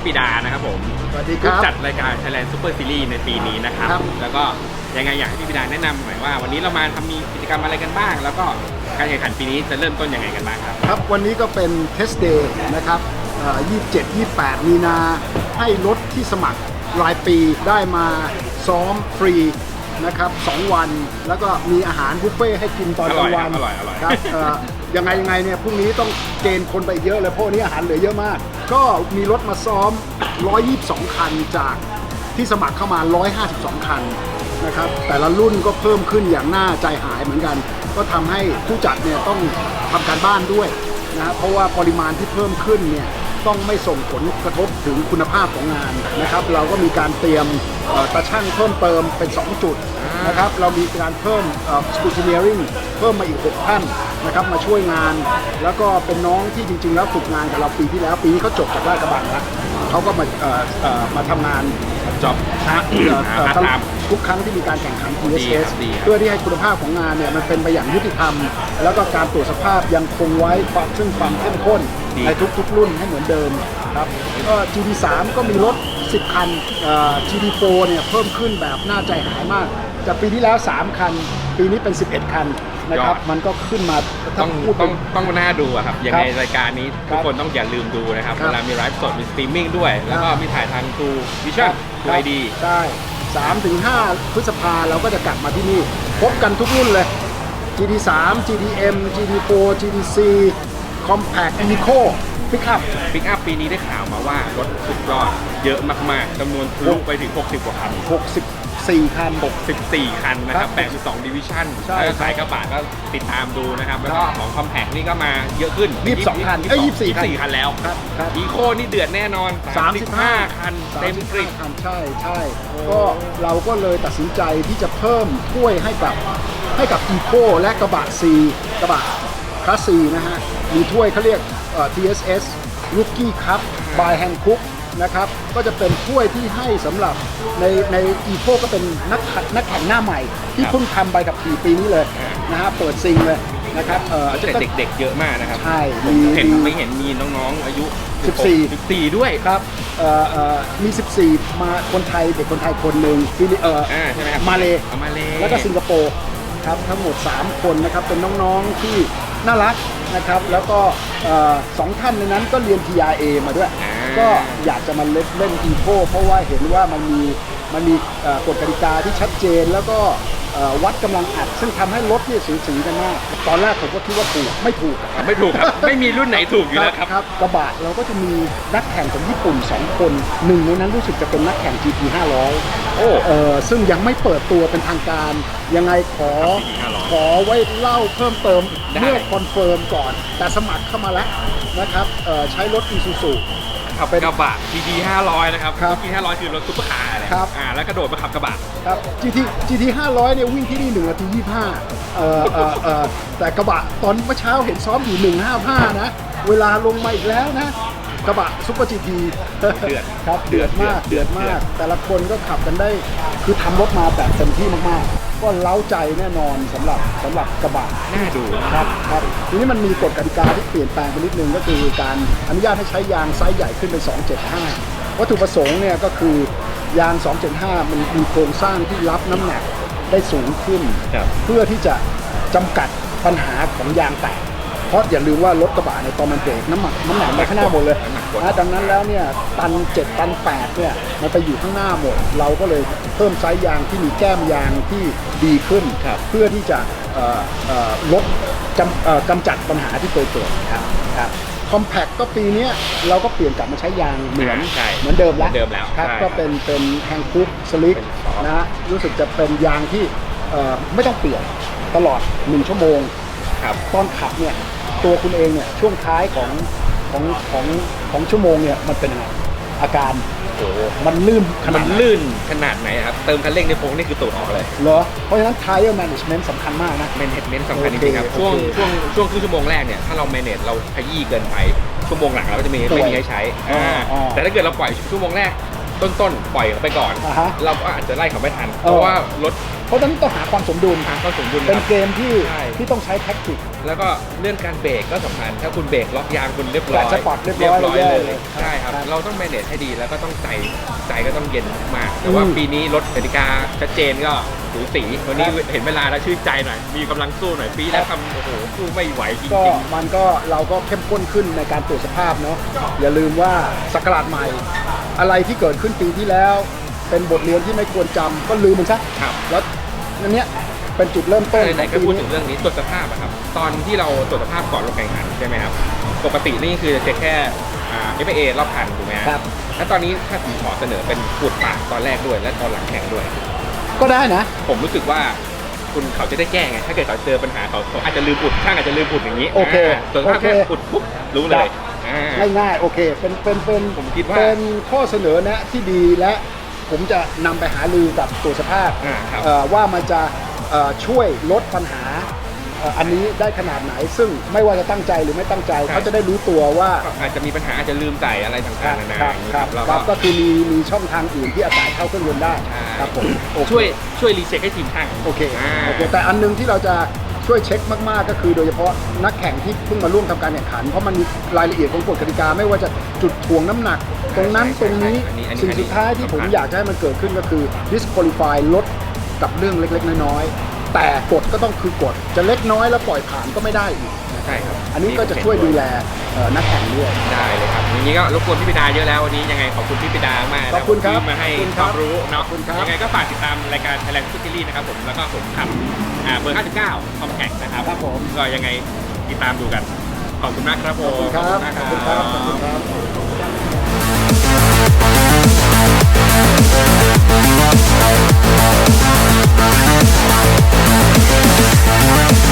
พี่ปิดานะครับผมสวัสดีคผู้รับ จัดรายการ Thailand Super Series ในปีนี้นะครับ ครับ แล้วก็ยังไงอยากให้พี่ปิดาแนะนำหน่อยว่า วันนี้เรามาทำมีกิจกรรมอะไรกันบ้าง แล้วก็การแข่งขันปีนี้จะเริ่มต้นยังไงกันบ้างครับ ครับ วันนี้ก็เป็นเทสเดย์นะครับเอ่อ27 28 มีนาให้รถที่สมัครรายปีได้มาซ้อมฟรีนะครับ2วัน แล้วก็มีอาหารบุฟเฟ่ต์ให้กินตอนกลางวันอร่อยครับอร่อยอร่อย ครับเอ่อยังไงยังไงเนี่ยพรุ่งนี้ต้องเกณฑ์คนไปอีกเยอะเลยเพราะวันนี้อาหารเหลือเยอะมาก ก็มีรถมาซ้อม 122 คันจากที่สมัครเข้ามา 152 คันนะครับ แต่ละรุ่นก็เพิ่มขึ้นอย่างน่าใจหายเหมือนกัน ก็ทำให้ผู้จัดเนี่ยต้องทำการบ้านด้วยนะเพราะว่าปริมาณที่เพิ่มขึ้นเนี่ย ต้องไม่ส่งผลกระทบถึงคุณภาพของงานนะครับ เราก็มีการเตรียมเอ่อตาช่างเพิ่มเติมเป็น 2 จุดนะครับเรามีการเพิ่มสกูชิเนียริงเพิ่มมาอีก 6 ท่านนะครับมาช่วยงาน แล้วก็เป็นน้องที่จริง ๆ แล้วฝึกงานกับเราปีที่แล้วปีนี้เขาจบจากราชกระบังแล้วเขาก็มาเอ่อเอ่อมาทำงานจอบฮะเอ่อเอ่อหาตามทุกครั้งที่มีการแข่งขันดีค TSS รับดีครับเพื่อที่ให้คุณภาพของงานเนี่ยมันเป็นไปอย่างยุติธรรม แล้วก็การตรวจสภาพยังคงไว้ความซึ่งความเข้มข้น ในทุกๆรุ่นให้เหมือนเดิมครับก็ GT3 ก็มีรถ 10 คันเอ่อ GT4 เนี่ยเพิ่มขึ้นแบบน่าใจหายมาก จากปีที่แล้ว 3 คัน ปีนี้เป็น 11 คันนะครับมันก็ขึ้นมาถ้าต้องพูดต้เป็องน ต้องน่าดูอะครับยังไงรายการนี้ครัทุกบคนต้องอย่าลืมดูนะครับครับเวลามีไลฟ์สดมีสตรีมมิ่งด้วย แล้วก็ครับ มีถ่ายทางทูวิชั่นทูไอดี ใช่3ถึง5พฤษภาเราก็จะกลับมาที่นี่ พบกันทุกรุ่นเลย GT3 GTM GT4 GTC Compact Eco Pickup ปิกอัพปีนี้ได้ข่าวมาว่ารถสุดยอดเยอะมากๆจำนวนทะลุไปถึง 60 กว่าคัน 64 คัน 64 คันนะครับครับแบ่งเป็น2ดิวิชั่นใช่แล้วก็สายกระบะก็ติดตามดูนะครับ แล้วก็ของคอมแพกนี่ก็มาเยอะขึ้น22คันเอ้ย24คัน24คันแล้วครับครับ อีโคนี่เดือดแน่นอน 35 คัน เต็มกริบ35คันใช่ใช่ก็เราก็เลยตัดสินใจที่จะเพิ่มถ้วยให้กับให้กับ Eco และกระบะ C กระบะคลาส C นะฮะ มีถ้วยเขาเรียกเอ่อ TSS Rookie Cup by Hankook นะครับ ก็จะเป็นถ้วยที่ให้สำหรับในใน Eco ก็เป็นนักขัดนักแข่งหน้าใหม่ ที่ครับเพิ่งทำใบกับขี่ปีนี้เลยนะฮะเปิดซิงเลยนะครับเอ่อแต่เด็กๆเยอะมากนะครับใช่ผมมีเห็นมีไม่เห็นมีน้องๆอายุ 14 14 ด้วยครับเอ่อเอ่อมี 14 มาคนไทยเด็กคนไทยคนหนึ่งฟิลิเอ่อออ่าใช่ไหมครับมาเลเอามาเลแล้วก็สิงคโปร์ครับทั้งหมด 3 คนนะครับเป็นน้องๆที่ น่ารักนะครับ แล้วก็เอ่อสองท่านในนั้นก็เรียน TRA มาด้วย อ่า ก็อยากจะมาเล่นเล่นอีโเพราะว่าเห็นว่ามันมีมันมีเอ่อกฎกติกาที่ชัดเจนแล้วก็เอ่อ วัดกำลังอัด ซึ่งทำให้รถเนี่ยสูสีกันมาก ตอนแรกผมก็คิดว่าถูกไม่ถูกอะไม่ถูกครับ ไม่มีรุ่นไหนถูกอยู่แล้วครับครับกระบะเราก็จะมีนักแข่งของญี่ปุ่น 2 คนหนึ่งในนั้นรู้สึกจะเป็นนักแข่ง GT 500 โอ้เออซึ่งยังไม่เปิดตัวเป็นทางการ ยังไงขอ GT 500ขอไว้เล่าเพิ่มเติมได้เมื่อคอนเฟิร์มก่อน แต่สมัครเข้ามาแล้วนะครับเอ่อใช้รถ Isuzu ขับกระบะ GT 500 นะครับครับ GT 500 คือรถซุปเปอร์คาร์แหละ ครับ อ่าแล้วกระโดดมาขับกระบะ ครับ GT GT 500เนี่ยวิ่งที่นี่1นาที25เอ่อเอ่อเอ่อแต่กระบะตอนเมื่อเช้าเห็นซ้อมอยู่ 155 นะ เวลาลงมาอีกแล้วนะ กระบะซุปเปอร์ GT เดือดครับเดือดมากเดืเดืออดดเดือมาดกแต่ละคนก็ขับกันได้ คือทำรถมาแบบเต็มที่มากๆ ก็เล้าใจแน่นอนสำหรับสำหรับกระบะ น่าดูครับครับทีนี้มันมีกฎกติกาที่เปลี่ยนแปลงไปนิดนึงก็คือการอนุญาตให้ใช้ยางไซส์ใหญ่ขึ้นเป็น 275 วัตถุประสงค์เนี่ยก็คือ ยาง 275 มันมีโครงสร้างที่รับน้ำหนักได้สูงขึ้น ครับ เพื่อที่จะจำกัดปัญหาของยางแตก เพราะอย่าลืมว่ารถกระบะในยตอนมันเบรกน้ำหนักน้ำหนักไปข้างหน้าหมดเลยน้ำหนักกด นะดังนั้นแล้วเนี่ยตัน 7 ตัน 8 เนี่ยมันไปอยู่ข้างหน้าหมด เราก็เลยเพิ่มไซส์ยางที่มีแก้มยางที่ดีขึ้น ครับ เพื่อที่จะเอ่อเอ่อลดจำเอ่อกำจัดปัญหาที่เคยเกิดครับครับ คอมแพคก็ปีเนี้ยเราก็เปลี่ยนกลับมาใช้ยางเหมือนใช่เหมือนเดิมแล้วเหมือนเดิมแล้วครับใช่ก็เป็นเป็นแฮงคุกสลิกเป็นซอฟต์ นะฮะรู้สึกจะเป็นยางที่เอ่อไม่ต้องเปลี่ยนตลอด 1 ชั่วโมง ครับ ตอนขับเนี่ยตัวคุณเองเนี่ยช่วงท้ายของของของของชั่วโมงเนี่ยมันเป็นยังไง อาการโอ้โหมันลื่นขมันาดนไหนลื่นขนาดไหนครับ เติมคันเร่งในโค้งนี่คือตูดออกเลยเหรอเพราะฉะนั้น tire management สำคัญมากนะ เมนเทนเมนต์สำคัญจริงๆครับ โอเคช่วงโอเคช่วงช่วงครึ่งชั่วโมงแรกเนี่ย ถ้าเราเมเนจเราขยี้เกินไป ชั่วโมงหลังเราก็จะมีป่วยไม่มีให้ใช้อ๋ออ่าอ๋อแต่ถ้าเกิดเราปล่อยชั่วโมงแรก ต้นๆ ปล่อยเขาไปก่อน อ่าฮะเราก็อาจจะไล่เขาไม่ทัน เพอ๋อราะว่ารถ เพราะฉะนั้นต้องหาความสมดุลหาข้อสมดุลคเป็นรับเกมที่ใช่ ที่ต้องใช้แท็กติก แล้วก็เรื่องการเบรกก็สำคัญถ้าคุณเบรกล็อกยางคุณเรียบร้อยแฟลชสปอร์ตเรียบร้อยเลเลยยครับใช่ครับ ครับเราต้อง manage ให้ดีแล้วก็ต้องใจใจก็ต้องเย็นมาก แต่ว่าอืม ปีนี้รถกติกาชัดเจนก็สูสีวันนี้ครับเห็นเวลาแล้วชื่นใจหน่อย มีกำลังสู้หน่อยปีแล้วทำโอ้โหสู้ไม่ไหวจริก็งมันก็เราก็เข้มข้นขึ้นในการตรวจสภาพเนาะอย่าลืมว่าสกราดใหม่ อะไรที่เกิดขึ้นปีที่แล้ว เป็นบทเรียนที่ไม่ควรจำก็ลืมมันซะๆครับ แล้ว นั่นเนี้ยเป็นจุดเริ่มต้นไหนๆก็ของพูดปีถึนี้งเรื่องนี้ตรวจสภาพอะครับ ตอนที่เราตรวจสภาพก่อนลงแข่งขันใช่ไหมครับ ปกตินี่คือจะเช็คแค่อ่า FA รอบคันถูกไหมฮะครับ แล้วตอนนี้ถ้าผมขอเสนอเป็นปูดปากตอนแรกด้วย และตอนหลังแข่งด้วย ก็ได้นะ ผมรู้สึกว่าคุณเขาจะได้แก้ไง ถ้าเกิดเขาเจอปัญหาเขาเขาอาจจะลืมอุดช่างอาจจะลืมอุดอย่างนี้โอเคาตรวจสภาพโอเคแค่อุดปุ๊บรู้เลยอ่าง่ายๆโอเค เป็นเป็นเป็นผมคิดว่าเป็นข้อเสนอแนะที่ดีและ ผมจะนำไปหาลือกับตัวสภาพอ่าครับ เอ่อว่ามันจะเอ่อช่วยลดปัญหาเอ่ออันนี้ได้ขนาดไหน ซึ่งไม่ว่าจะตั้งใจหรือไม่ตั้งใจเขาจะได้รู้ตัวว่าก็อาจจะมีปัญหาอาจจะลืมใส่อะไรต่างๆนานาครับอย่างนี้คครัรับบเราคก็รับก็คือมีมีช่องทางอื่นที่อาศัยเข้าเครื่องยนต์ได้ใช่ครับผมโอเคช่วยช่วยรีเช็คให้ทีมช่าง โอเคอ่า โอเคแต่อันหนึงที่เราจะ ช่วยเช็คมากๆ ก็คือโดยเฉพาะนักแข่งที่เพิ่งมาร่วมทำการแข่งขัน เพราะมันมีรายละเอียดของกฎกติกาไม่ว่าจะจุดถ่วงน้ำหนัก ตรงนั้นตรงนี้อันนี้อันนี้สิ่งสุดท้ายที่ผมสำคัญอยากจะให้มันเกิดขึ้นก็คือ disqualify ลดกับเรื่องเล็กๆ น้อยๆแต่กฎก็ต้องคือกฎจะเล็กน้อยแล้วปล่อยผ่านก็ไม่ได้อีกใช่ครับอันนี้ก็จะช่วยดูแลเอ่อนักแข่งด้วยได้เลยครับ อย่างนี้ก็รบกวนพี่ปิดาเยอะแล้ววันนี้ยังไงขอบคุณพี่ปิดามากนะขอบคุณครับที่มาให้ขอบคุณคครับวามรู้เนาะขอบคุณครับ ยังไงก็ฝากติดตามรายการ Thailand Super Series นะครับผมแล้วก็ผมขับอ่าเบอร์ 59 คอมแพคนะครับครับผมก็ยังไงติดตามดูกันขอบคุณมากครับผขอบมคุณครับมากขอบคุณครับขอบคุณครับ「